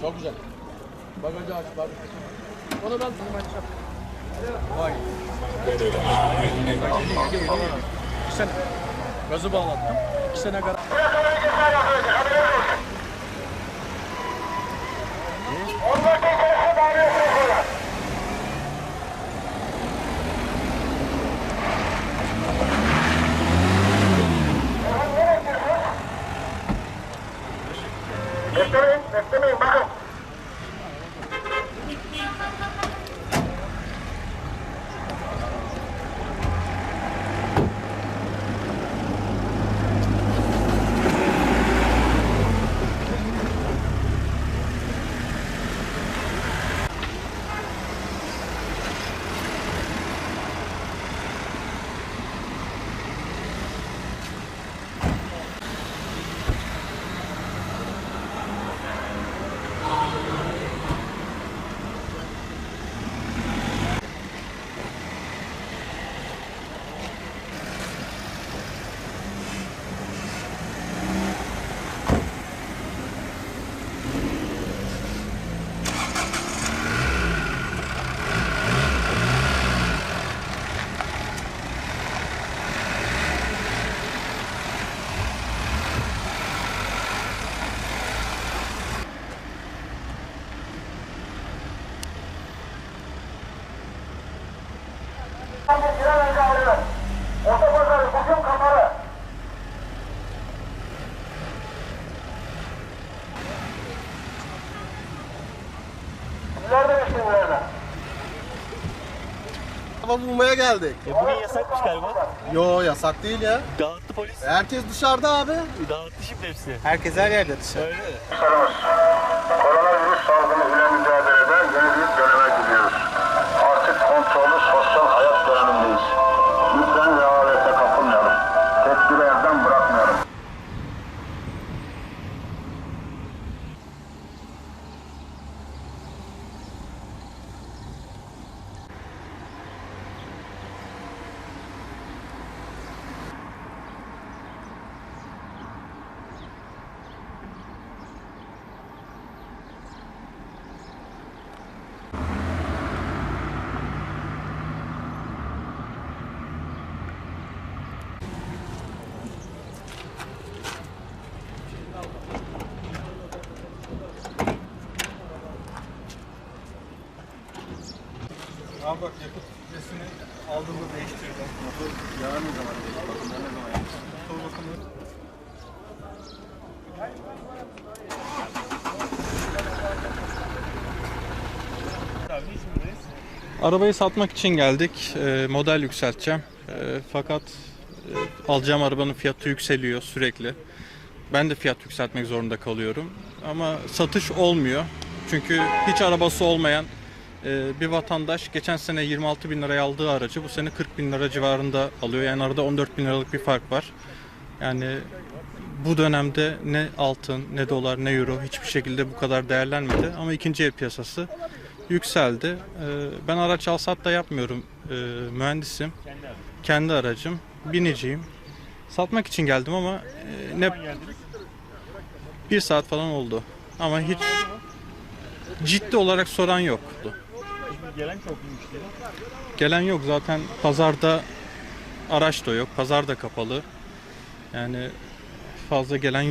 Çok güzel. Bagajı aç bak. Onu ben Vay. İki sene. Gazı bağlattım. İki sene kadar. Beklemeyin, beklemeyin bakın. Bir önce ayrılın. Otopazarı bugün kapalı. İleride misin ileride? Hava bulmaya geldik. E bugün yasakmış galiba. Yo yasak değil ya. Dağıttı polis. Herkes dışarıda abi. Dağıttı şimdi hepsi. Herkes her yerde dışarı. Öyle mi? Sorumuz. Koronavirüs Abi bak yakıt filtresini aldığımda değiştirdim. Motor yağı ne zaman değişti? Bakımlar ne zaman yaptı? Motor bakımı? Arabayı satmak için geldik. Ee, model yükselteceğim. Ee, fakat e, alacağım arabanın fiyatı yükseliyor sürekli. Ben de fiyat yükseltmek zorunda kalıyorum. Ama satış olmuyor. Çünkü hiç arabası olmayan e, bir vatandaş geçen sene 26 bin liraya aldığı aracı bu sene 40 bin lira civarında alıyor. Yani arada 14 bin liralık bir fark var. Yani bu dönemde ne altın, ne dolar, ne euro hiçbir şekilde bu kadar değerlenmedi. Ama ikinci el piyasası yükseldi. Ee, Ben araç alsat da yapmıyorum. Ee, Mühendisim. Kendi aracım. Biniciyim. Satmak için geldim ama e, ne bir saat falan oldu. Ama hiç ciddi olarak soran yoktu. Gelen çok müşteri. Gelen yok zaten pazarda araç da yok. Pazar da kapalı. Yani fazla gelen yok.